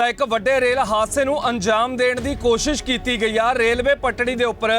ਤਾਂ ਇੱਕ ਵੱਡੇ ਰੇਲ ਹਾਦਸੇ ਨੂੰ ਅੰਜਾਮ ਦੇਣ ਦੀ ਕੋਸ਼ਿਸ਼ ਕੀਤੀ ਗਈ ਆ। ਰੇਲਵੇ ਪਟੜੀ ਦੇ ਉੱਪਰ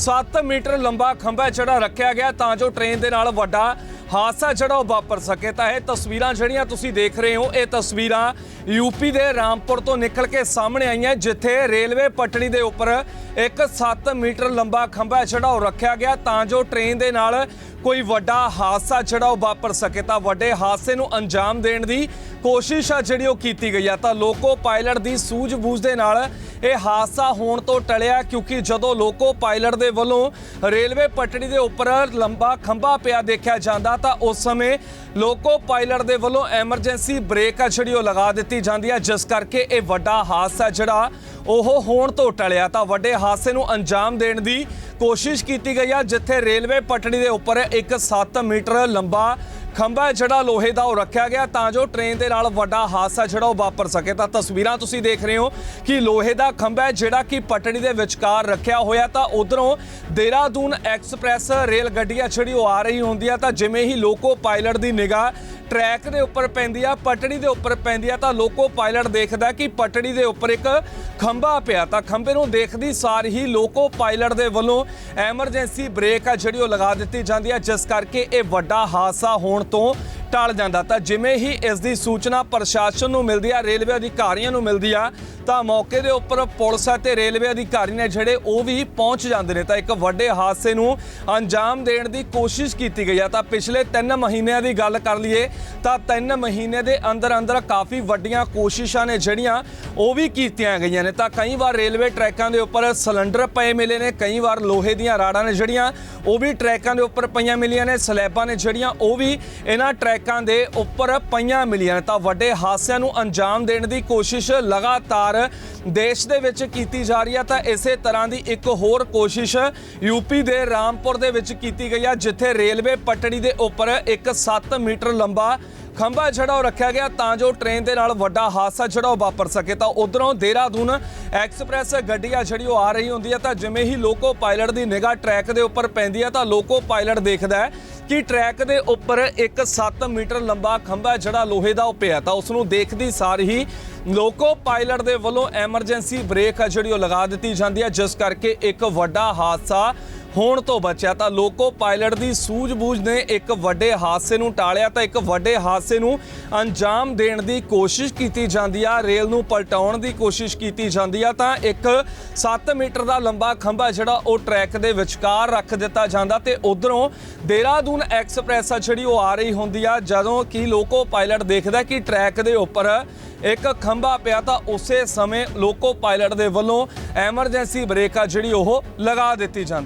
7 ਮੀਟਰ ਲੰਬਾ ਖੰਭਾ ਜਿਹੜਾ ਰੱਖਿਆ ਗਿਆ ਤਾਂ ਜੋ ਟ੍ਰੇਨ ਦੇ ਨਾਲ ਵੱਡਾ ਹਾਦਸਾ ਜਿਹੜਾ ਉਹ ਵਾਪਰ ਸਕੇ ਤਾਂ ਇਹ ਤਸਵੀਰਾਂ ਜਿਹੜੀਆਂ ਤੁਸੀਂ ਦੇਖ ਰਹੇ ਹੋ, ਇਹ ਤਸਵੀਰਾਂ ਯੂਪੀ ਦੇ ਰਾਮਪੁਰ ਤੋਂ ਨਿਕਲ ਕੇ ਸਾਹਮਣੇ ਆਈਆਂ, ਜਿੱਥੇ ਰੇਲਵੇ ਪਟੜੀ ਦੇ ਉੱਪਰ ਇੱਕ 7 ਮੀਟਰ ਲੰਬਾ ਖੰਭਾ ਜਿਹੜਾ ਉਹ ਰੱਖਿਆ ਗਿਆ, ਤਾਂ ਜੋ ਟ੍ਰੇਨ ਦੇ ਨਾਲ ਕੋਈ ਵੱਡਾ ਹਾਦਸਾ ਜਿਹੜਾ ਉਹ ਵਾਪਰ ਸਕੇ ਤਾਂ ਵੱਡੇ ਹਾਦਸੇ ਨੂੰ ਅੰਜਾਮ ਦੇਣ ਦੀ ਕੋਸ਼ਿਸ਼ ਆ ਜਿਹੜੀ ਉਹ ਕੀਤੀ ਗਈ ਆ। ਤਾਂ ਲੋਕੋ ਪਾਇਲਟ ਦੀ ਸੂਝ-ਬੂਝ ਦੇ ਨਾਲ ਇਹ ਹਾਦਸਾ ਹੋਣ ਤੋਂ ਟਲਿਆ ਕਿਉਂਕਿ ਜਦੋਂ ਲੋਕੋ ਪਾਇਲਟ ਦੇ ਵੱਲੋਂ ਰੇਲਵੇ ਪਟੜੀ ਦੇ ਉੱਪਰ ਲੰਬਾ ਖੰਭਾ ਪਿਆ ਦੇਖਿਆ ਜਾਂਦਾ ਤਾਂ ਉਸ ਸਮੇਂ ਲੋਕੋ ਪਾਇਲਟ ਦੇ ਵੱਲੋਂ ਐਮਰਜੈਂਸੀ ਬ੍ਰੇਕ ਆ ਜਿਹੜੀ ਉਹ ਲਗਾ ਦਿੱਤੀ ਜਾਂਦੀ ਹੈ ਜਿਸ ਕਰਕੇ ਇਹ ਵੱਡਾ ਹਾਦਸਾ ਜਿਹੜਾ ਉਹ ਹੋਣ ਤੋਂ ਟਲਿਆ। ਤਾਂ ਵੱਡੇ ਹਾਦਸੇ ਨੂੰ ਅੰਜਾਮ ਦੇਣ ਦੀ ਕੋਸ਼ਿਸ਼ ਕੀਤੀ ਗਈ ਆ, ਜਿੱਥੇ ਰੇਲਵੇ ਪਟੜੀ ਦੇ ਉੱਪਰ ਇੱਕ 7 ਮੀਟਰ ਲੰਬਾ ਖੰਭਾ ਜਿਹੜਾ ਲੋਹੇ ਦਾ ਉਹ ਰੱਖਿਆ ਗਿਆ, ਤਾਂ ਜੋ ਟ੍ਰੇਨ ਦੇ ਨਾਲ ਵੱਡਾ ਹਾਦਸਾ ਜਿਹੜਾ ਉਹ ਵਾਪਰ ਸਕੇ। ਤਾਂ ਤਸਵੀਰਾਂ ਤੁਸੀਂ ਦੇਖ ਰਹੇ ਹੋ ਕਿ ਲੋਹੇ ਦਾ ਖੰਭਾ ਜਿਹੜਾ ਕਿ ਪਟੜੀ ਦੇ ਵਿਚਕਾਰ ਰੱਖਿਆ ਹੋਇਆ ਤਾਂ ਉਧਰੋਂ ਦੇਹਰਾਦੂਨ ਐਕਸਪ੍ਰੈਸ ਰੇਲ ਗੱਡੀਆਂ ਜਿਹੜੀ ਉਹ ਆ ਰਹੀ ਹੁੰਦੀ ਆ, ਤਾਂ ਜਿਵੇਂ ਹੀ ਲੋਕੋ ਪਾਇਲਟ ਦੀ ਨਿਗਾਹ ਟਰੈਕ ਦੇ ਉੱਪਰ ਪੈਂਦੀ ਆ, ਪਟੜੀ ਦੇ ਉੱਪਰ ਪੈਂਦੀ ਆ, ਤਾਂ ਲੋਕੋ ਪਾਇਲਟ ਦੇਖਦਾ ਕਿ ਪਟੜੀ ਦੇ ਉੱਪਰ ਇੱਕ ਖੰਭਾ ਪਿਆ। ਤਾਂ ਖੰਭੇ ਨੂੰ ਦੇਖਦੀ ਸਾਰ ਹੀ ਲੋਕੋ ਪਾਇਲਟ ਦੇ ਵੱਲੋਂ ਐਮਰਜੈਂਸੀ ਬ੍ਰੇਕ ਆ ਜਿਹੜੀ ਉਹ ਲਗਾ ਦਿੱਤੀ ਜਾਂਦੀ ਆ, ਜਿਸ ਕਰਕੇ ਇਹ ਵੱਡਾ ਹਾਦਸਾ ਹੋਣ ਤੋਂ ਟਲ ਜਾਂਦਾ ਤਾਂ ਜਿਵੇਂ ਹੀ ਇਸ ਦੀ ਸੂਚਨਾ ਪ੍ਰਸ਼ਾਸਨ ਨੂੰ ਮਿਲਦੀ ਆ, ਰੇਲਵੇ ਅਧਿਕਾਰੀਆਂ ਨੂੰ ਮਿਲਦੀ ਆ, ਤਾਂ ਮੌਕੇ ਦੇ ਉੱਪਰ ਪੁਲਿਸ ਅਤੇ ਰੇਲਵੇ ਅਧਿਕਾਰੀ ਨੇ ਜਿਹੜੇ ਉਹ ਵੀ ਪਹੁੰਚ ਜਾਂਦੇ ਨੇ। ਤਾਂ ਇੱਕ ਵੱਡੇ ਹਾਦਸੇ ਨੂੰ ਅੰਜਾਮ ਦੇਣ ਦੀ ਕੋਸ਼ਿਸ਼ ਕੀਤੀ ਗਈ ਆ। ਤਾਂ ਪਿਛਲੇ 3 ਮਹੀਨਿਆਂ ਦੀ ਗੱਲ ਕਰ ਲਈਏ, ਤਾਂ 3 ਮਹੀਨੇ ਦੇ ਅੰਦਰ ਅੰਦਰ ਕਾਫੀ ਵੱਡੀਆਂ ਕੋਸ਼ਿਸ਼ਾਂ ਨੇ ਜਿਹੜੀਆਂ ਉਹ ਵੀ ਕੀਤੀਆਂ ਗਈਆਂ ਨੇ। ਤਾਂ ਕਈ ਵਾਰ ਰੇਲਵੇ ਟਰੈਕਾਂ ਦੇ ਉੱਪਰ ਸਿਲੰਡਰ ਪਏ ਮਿਲੇ ਨੇ, ਕਈ ਵਾਰ ਲੋਹੇ ਦੀਆਂ ਰਾੜਾਂ ਨੇ ਜਿਹੜੀਆਂ ਉਹ ਵੀ ਟਰੈਕਾਂ ਦੇ ਉੱਪਰ ਪਈਆਂ ਮਿਲੀਆਂ ਨੇ, ਸਲੈਬਾਂ ਨੇ ਜਿਹੜੀਆਂ ਉਹ ਵੀ ਇਹਨਾਂ ਟਰੈਕ ਦੇ ਉੱਪਰ ਪਈਆਂ ਮਿਲੀਆਂ ਤਾਂ ਵੱਡੇ ਹਾਦਸਿਆਂ ਨੂੰ ਅੰਜਾਮ ਦੇਣ ਦੀ ਕੋਸ਼ਿਸ਼ ਲਗਾਤਾਰ ਦੇਸ਼ ਦੇ ਵਿੱਚ ਕੀਤੀ ਜਾ ਰਹੀ ਹੈ। ਤਾਂ ਇਸੇ ਤਰ੍ਹਾਂ ਦੀ ਇੱਕ ਹੋਰ ਕੋਸ਼ਿਸ਼ ਯੂਪੀ ਦੇ ਰਾਮਪੁਰ ਦੇ ਵਿੱਚ ਕੀਤੀ ਗਈ ਹੈ, ਜਿੱਥੇ ਰੇਲਵੇ ਪਟੜੀ ਦੇ ਉੱਪਰ ਇੱਕ 7 ਮੀਟਰ ਲੰਬਾ ਖੰਭਾ ਜਿਹੜਾ ਉਹ ਰੱਖਿਆ ਗਿਆ। ਤਾਂ ਜੋ ਟ੍ਰੇਨ ਦੇ ਨਾਲ ਵੱਡਾ ਹਾਦਸਾ ਜਿਹੜਾ ਉਹ ਵਾਪਰ ਸਕੇ। ਤਾਂ ਉਧਰੋਂ ਦੇਹਰਾਦੂਨ ਐਕਸਪ੍ਰੈਸ ਗੱਡੀ ਆ ਜਿਹੜੀ ਉਹ ਆ ਰਹੀ ਹੁੰਦੀ ਹੈ ਤਾਂ ਜਿਵੇਂ ਹੀ ਲੋਕੋ ਪਾਇਲਟ ਦੀ ਨਿਗਾਹ ਟਰੈਕ ਦੇ ਉੱਪਰ ਪੈਂਦੀ ਹੈ, ਤਾਂ ਲੋਕੋ ਪਾਇਲਟ ਦੇਖਦਾ ਹੈ ਕਿ ਟਰੈਕ ਦੇ ਉੱਪਰ ਇੱਕ 7 ਮੀਟਰ ਲੰਬਾ ਖੰਭਾ ਜਿਹੜਾ ਲੋਹੇ ਦਾ ਉਹ ਪਿਆ ਤਾਂ ਉਸ ਨੂੰ ਦੇਖਦੀ ਸਾਰ ਹੀ ਲੋਕੋ ਪਾਇਲਟ ਦੇ ਵੱਲੋਂ ਐਮਰਜੈਂਸੀ ਬ੍ਰੇਕ ਆ ਜਿਹੜੀ ਉਹ ਲਗਾ ਦਿੱਤੀ ਜਾਂਦੀ ਹੈ, ਜਿਸ ਕਰਕੇ ਇੱਕ ਵੱਡਾ ਹਾਦਸਾ ਹੋਣ ਤੋਂ ਬਚਿਆ ਤਾਂ ਲੋਕੋ ਪਾਇਲਟ ਦੀ ਸੂਝ-ਬੂਝ ਨੇ ਇੱਕ ਵੱਡੇ ਹਾਦਸੇ ਨੂੰ ਟਾਲਿਆ ਤਾਂ ਇੱਕ ਵੱਡੇ ਹਾਦਸੇ ਨੂੰ ਅੰਜਾਮ ਦੇਣ ਦੀ ਕੋਸ਼ਿਸ਼ ਕੀਤੀ ਜਾਂਦੀ ਆ, ਰੇਲ ਨੂੰ ਪਲਟਾਉਣ ਦੀ ਕੋਸ਼ਿਸ਼ ਕੀਤੀ ਜਾਂਦੀ ਆ ਤਾਂ ਇੱਕ 7 ਮੀਟਰ ਦਾ ਲੰਬਾ ਖੰਭਾ ਜਿਹੜਾ ਉਹ ਟਰੈਕ ਦੇ ਵਿਚਕਾਰ ਰੱਖ ਦਿੱਤਾ ਜਾਂਦਾ ਤੇ ਉਧਰੋਂ ਦੇਹਰਾਦੂਨ ਐਕਸਪ੍ਰੈਸ ਆ ਜਿਹੜੀ ਉਹ ਆ ਰਹੀ ਹੁੰਦੀ ਆ, ਜਦੋਂ ਕਿ ਲੋਕੋ ਪਾਇਲਟ ਦੇਖਦਾ ਕਿ ਟਰੈਕ ਦੇ ਉੱਪਰ ਇੱਕ ਖੰਭਾ ਪਿਆ ਤਾਂ ਉਸੇ ਸਮੇਂ ਲੋਕੋ ਪਾਇਲਟ ਦੇ ਵੱਲੋਂ ਐਮਰਜੈਂਸੀ ਬ੍ਰੇਕ ਆ ਜਿਹੜੀ ਉਹ ਲਗਾ ਦਿੱਤੀ ਜਾਂਦੀ